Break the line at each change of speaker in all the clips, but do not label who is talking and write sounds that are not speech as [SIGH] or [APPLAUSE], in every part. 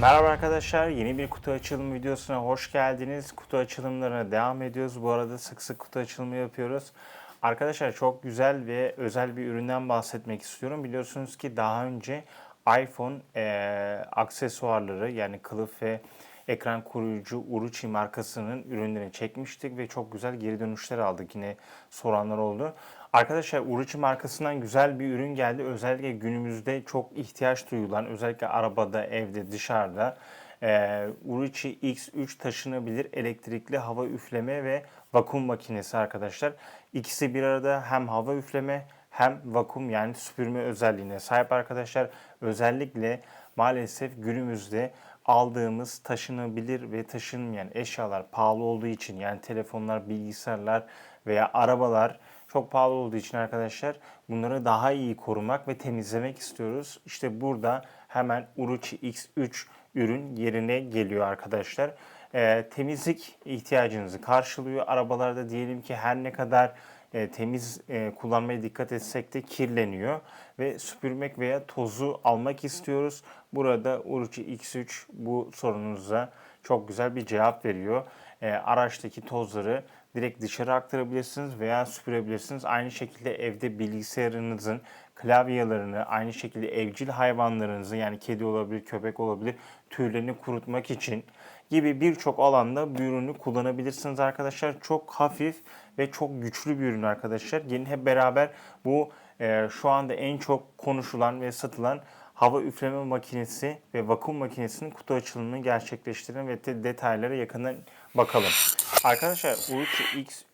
Merhaba arkadaşlar, yeni bir kutu açılımı videosuna hoş geldiniz. Kutu açılımlarına devam ediyoruz. Bu arada sık sık kutu açılımı yapıyoruz. Arkadaşlar çok güzel ve özel bir üründen bahsetmek istiyorum. Biliyorsunuz ki daha önce iPhone eee, aksesuarları yani kılıf ve ekran koruyucu Uruchi markasının ürünlerini çekmiştik ve çok güzel geri dönüşler aldık yine soranlar oldu. Arkadaşlar Uruchi markasından güzel bir ürün geldi. Özellikle günümüzde çok ihtiyaç duyulan özellikle arabada, evde, dışarıda e, Uruchi X3 taşınabilir elektrikli hava üfleme ve vakum makinesi arkadaşlar. İkisi bir arada hem hava üfleme hem vakum yani süpürme özelliğine sahip arkadaşlar. Özellikle maalesef günümüzde aldığımız taşınabilir ve taşınmayan eşyalar pahalı olduğu için yani telefonlar, bilgisayarlar veya arabalar çok pahalı olduğu için arkadaşlar bunları daha iyi korumak ve temizlemek istiyoruz. İşte burada hemen Uruchi X3 ürün yerine geliyor arkadaşlar. Ee, temizlik ihtiyacınızı karşılıyor. Arabalarda diyelim ki her ne kadar e, temiz e, kullanmaya dikkat etsek de kirleniyor ve süpürmek veya tozu almak istiyoruz. Burada Uruchi X3 bu sorununuza çok güzel bir cevap veriyor. E, araçtaki tozları direkt dışarı aktarabilirsiniz veya süpürebilirsiniz. Aynı şekilde evde bilgisayarınızın klavyelerini, aynı şekilde evcil hayvanlarınızı yani kedi olabilir, köpek olabilir tüylerini kurutmak için gibi birçok alanda bu ürünü kullanabilirsiniz arkadaşlar. Çok hafif ve çok güçlü bir ürün arkadaşlar. Gelin hep beraber bu e, şu anda en çok konuşulan ve satılan hava üfleme makinesi ve vakum makinesinin kutu açılımını gerçekleştirelim ve de- detaylara yakından bakalım. Arkadaşlar Uruchi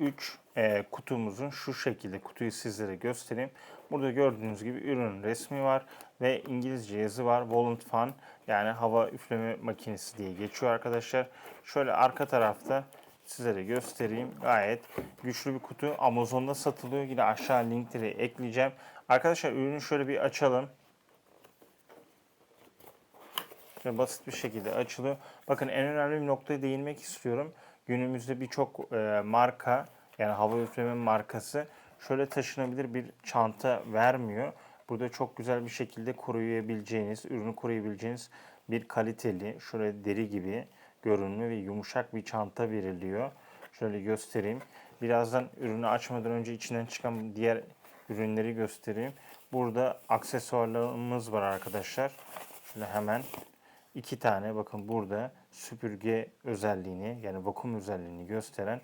X3 e, kutumuzun şu şekilde kutuyu sizlere göstereyim. Burada gördüğünüz gibi ürünün resmi var ve İngilizce yazı var. Volunt Fan yani hava üfleme makinesi diye geçiyor arkadaşlar. Şöyle arka tarafta sizlere göstereyim. Gayet güçlü bir kutu. Amazon'da satılıyor. Yine aşağı linkleri ekleyeceğim. Arkadaşlar ürünü şöyle bir açalım. Şöyle basit bir şekilde açılıyor. Bakın en önemli bir noktaya değinmek istiyorum. Günümüzde birçok e, marka yani hava üfleme markası şöyle taşınabilir bir çanta vermiyor. Burada çok güzel bir şekilde koruyabileceğiniz, ürünü koruyabileceğiniz bir kaliteli, şöyle deri gibi görünümlü ve yumuşak bir çanta veriliyor. Şöyle göstereyim. Birazdan ürünü açmadan önce içinden çıkan diğer ürünleri göstereyim. Burada aksesuarlarımız var arkadaşlar. Şöyle hemen iki tane bakın burada süpürge özelliğini yani vakum özelliğini gösteren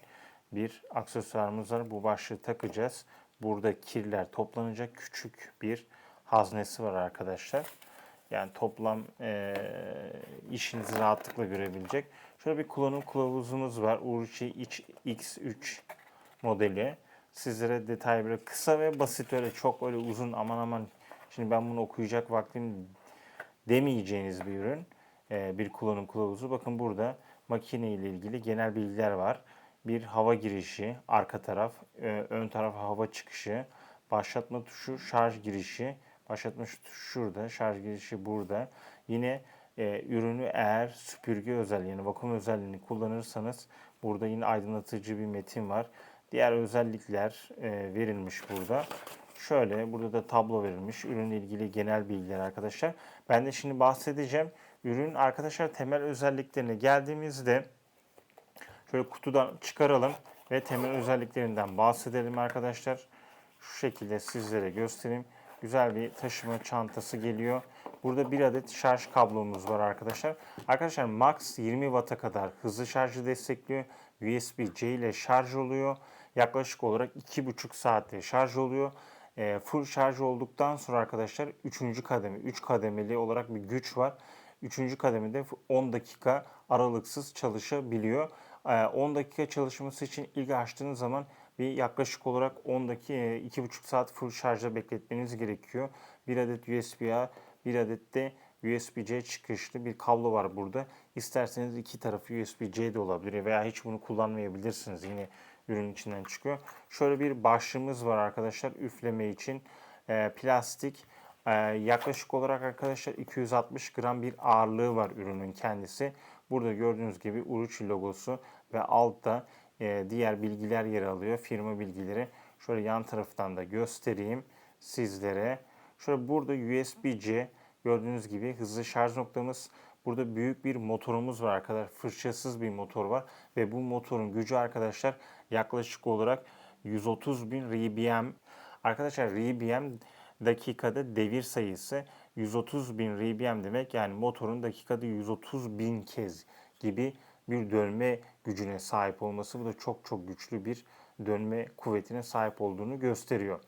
bir aksesuarımız var. Bu başlığı takacağız. Burada kirler toplanacak küçük bir haznesi var arkadaşlar. Yani toplam eee, işinizi rahatlıkla görebilecek. Şöyle bir kullanım kılavuzumuz var. Uruchi X- X3 modeli. Sizlere detay böyle kısa ve basit öyle çok öyle uzun aman aman şimdi ben bunu okuyacak vaktim demeyeceğiniz bir ürün. Ee, bir kullanım kılavuzu. Bakın burada makine ile ilgili genel bilgiler var. Bir hava girişi, arka taraf, e, ön taraf hava çıkışı, başlatma tuşu, şarj girişi, başlatma tuşu şurada, şarj girişi burada. Yine e, ürünü eğer süpürge özelliğini, vakum özelliğini kullanırsanız burada yine aydınlatıcı bir metin var. Diğer özellikler e, verilmiş burada. Şöyle burada da tablo verilmiş. Ürünle ilgili genel bilgiler arkadaşlar. Ben de şimdi bahsedeceğim. Ürün arkadaşlar temel özelliklerine geldiğimizde şöyle kutudan çıkaralım ve temel özelliklerinden bahsedelim arkadaşlar. Şu şekilde sizlere göstereyim. Güzel bir taşıma çantası geliyor. Burada bir adet şarj kablomuz var arkadaşlar. Arkadaşlar max 20 Watt'a kadar hızlı şarjı destekliyor. USB-C ile şarj oluyor. Yaklaşık olarak 2,5 saatte şarj oluyor. E, full şarj olduktan sonra arkadaşlar 3. kademe, 3 kademeli olarak bir güç var. 3. kademede 10 dakika aralıksız çalışabiliyor. E, 10 dakika çalışması için ilk açtığınız zaman bir yaklaşık olarak 10 dakika, 2,5 saat full şarjda bekletmeniz gerekiyor. Bir adet USB-A, bir adet de USB-C çıkışlı bir kablo var burada. İsterseniz iki tarafı USB-C de olabilir veya hiç bunu kullanmayabilirsiniz. Yine ürün içinden çıkıyor. Şöyle bir başlığımız var arkadaşlar üfleme için. Ee, plastik ee, yaklaşık olarak arkadaşlar 260 gram bir ağırlığı var ürünün kendisi. Burada gördüğünüz gibi Uruchi logosu ve altta e, diğer bilgiler yer alıyor. Firma bilgileri. Şöyle yan taraftan da göstereyim sizlere. Şöyle burada USB-C gördüğünüz gibi hızlı şarj noktamız. Burada büyük bir motorumuz var arkadaşlar. Fırçasız bir motor var. Ve bu motorun gücü arkadaşlar yaklaşık olarak 130 bin RBM. Arkadaşlar RBM dakikada devir sayısı 130 bin RBM demek. Yani motorun dakikada 130 bin kez gibi bir dönme gücüne sahip olması. Bu da çok çok güçlü bir dönme kuvvetine sahip olduğunu gösteriyor.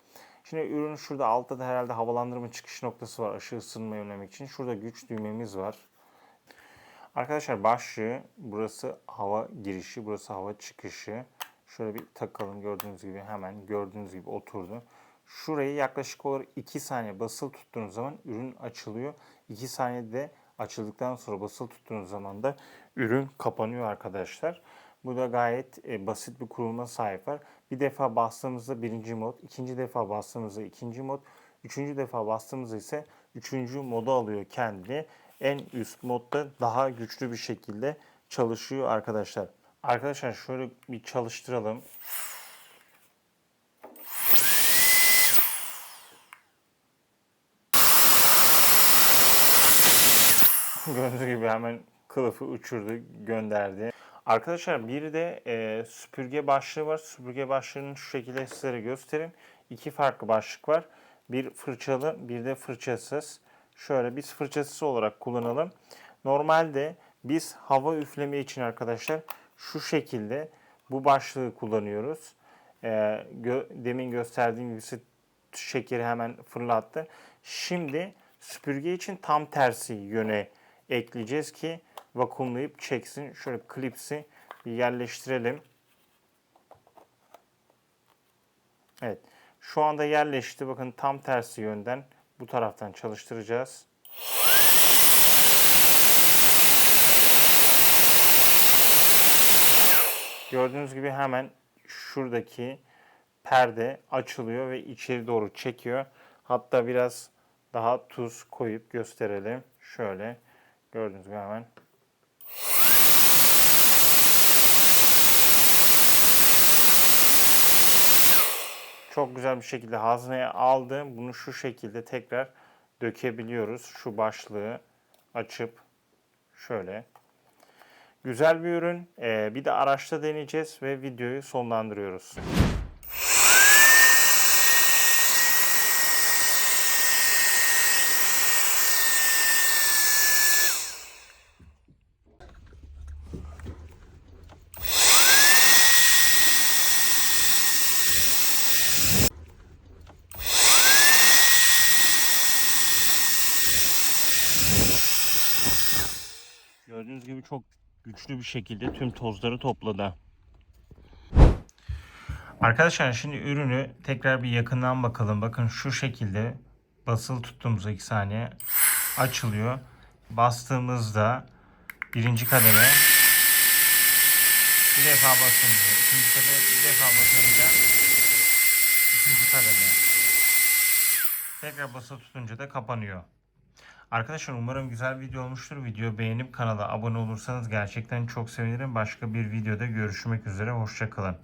Şimdi ürün şurada altta da herhalde havalandırma çıkış noktası var aşırı ısınmayı önlemek için. Şurada güç düğmemiz var. Arkadaşlar başlığı burası hava girişi, burası hava çıkışı. Şöyle bir takalım gördüğünüz gibi hemen gördüğünüz gibi oturdu. Şurayı yaklaşık olarak 2 saniye basılı tuttuğunuz zaman ürün açılıyor. 2 saniyede açıldıktan sonra basılı tuttuğunuz zaman da ürün kapanıyor arkadaşlar. Bu da gayet e, basit bir kuruluma sahip var. Bir defa bastığımızda birinci mod, ikinci defa bastığımızda ikinci mod, üçüncü defa bastığımızda ise üçüncü moda alıyor kendi. En üst modda daha güçlü bir şekilde çalışıyor arkadaşlar. Arkadaşlar şöyle bir çalıştıralım. [LAUGHS] Gördüğünüz gibi hemen kılıfı uçurdu, gönderdi. Arkadaşlar bir de e, süpürge başlığı var. Süpürge başlığını şu şekilde sizlere göstereyim. İki farklı başlık var. Bir fırçalı, bir de fırçasız. Şöyle biz fırçasız olarak kullanalım. Normalde biz hava üfleme için arkadaşlar şu şekilde bu başlığı kullanıyoruz. E, gö- demin gösterdiğim gibi şekeri hemen fırlattı. Şimdi süpürge için tam tersi yöne ekleyeceğiz ki vakumlayıp çeksin. Şöyle klipsi yerleştirelim. Evet. Şu anda yerleşti. Bakın tam tersi yönden bu taraftan çalıştıracağız. Gördüğünüz gibi hemen şuradaki perde açılıyor ve içeri doğru çekiyor. Hatta biraz daha tuz koyup gösterelim. Şöyle gördüğünüz gibi hemen çok güzel bir şekilde hazneye aldı. Bunu şu şekilde tekrar dökebiliyoruz. Şu başlığı açıp şöyle. Güzel bir ürün. Ee, bir de araçta deneyeceğiz ve videoyu sonlandırıyoruz. Gördüğünüz gibi çok güçlü bir şekilde tüm tozları topladı. Arkadaşlar şimdi ürünü tekrar bir yakından bakalım. Bakın şu şekilde basılı tuttuğumuzda 2 saniye açılıyor. Bastığımızda birinci kademe bir defa basınca, ikinci kademe bir defa basınca ikinci kademe. Tekrar basılı tutunca da kapanıyor. Arkadaşlar umarım güzel video olmuştur. Video beğenip kanala abone olursanız gerçekten çok sevinirim. Başka bir videoda görüşmek üzere. Hoşçakalın.